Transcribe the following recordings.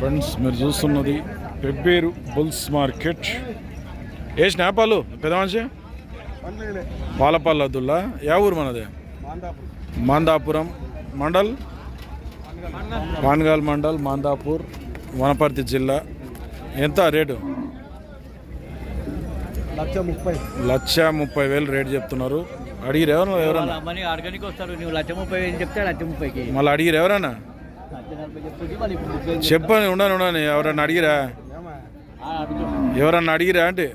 Friends మీరు చూస్తున్నది Pebbair bulls market. ఏ స్నాపాలు పెద్ద మనిషి? పాలపల్లదుల్లా యా ఊరు మనది? మాందాపురం. మండల్? పాన్గాల్ మండల్ మాందాపూర్ వనపర్తి జిల్లా. ఎంత రేటు? లక్ష ముప్పై. లక్ష ముప్పై వేలు రేటు చెప్తున్నారు. అడిగిరు ఎవరు ఎవరన్నా? మనీ ఆర్గానిక్ వస్తారు. నువ్వు లక్ష ముప్పై వేలు చెప్తే లక్ష ముప్పైకి. మళ్ళీ అడిగిరు ఎవరన్నా? చెప్పని ఉండను ఉండను ఎవరన్నా అడిగిరా. ఎవరన్నా అడిగిరా అంటే?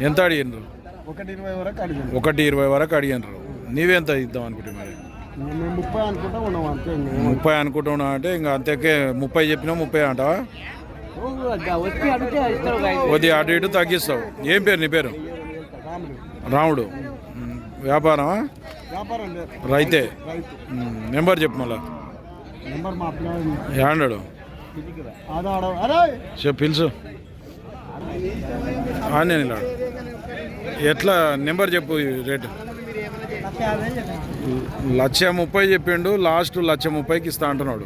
ఎంత అడిగినారు ఒకటి ఇరవై వరకు అడిగినారు నీవెంత ఇద్దాం అనుకుంటే మరి? ముప్పై అంతే అనుకుంటున్నా అంటే ఇంకా అంతకే ముప్పై చెప్పినా ముప్పై అంటావా. కొద్దిగా అటు ఇటు తగ్గిస్తావు. ఏం పేరు నీ పేరు? రాముడు. వ్యాపారమా? రైతే. నెంబర్ చెప్పు మళ్ళా. చెప్పు పిలుసు. నేను ఇలా ఎట్లా? నెంబర్ చెప్పు ఈ రేటు. లక్ష ముప్పై చెప్పిండు లాస్ట్ లక్ష ముప్పైకి ఇస్తా అంటున్నాడు.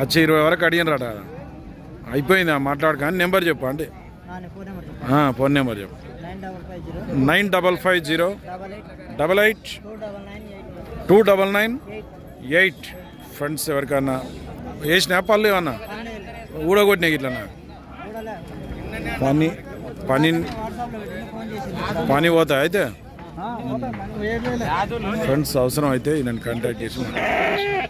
లక్ష ఇరవై వరకు అడిగినరాట. అయిపోయింది మాట్లాడు కానీ నెంబర్ చెప్పు అంటే. ఆ, ఫోన్ నెంబర్ చెప్పు. Nine double five zero. Double eight. Two double nine eight. Friends ఎవరికన్నా? వేసిన పళ్ళు ఏమన్నా ఊడగొట్టినాయి ఇట్లన్నా పని పని పని పోతాయి అయితే? ఫ్రెండ్స్ అవసరం అయితే నన్ను కాంటాక్ట్ చేసి మాట్లాడండి.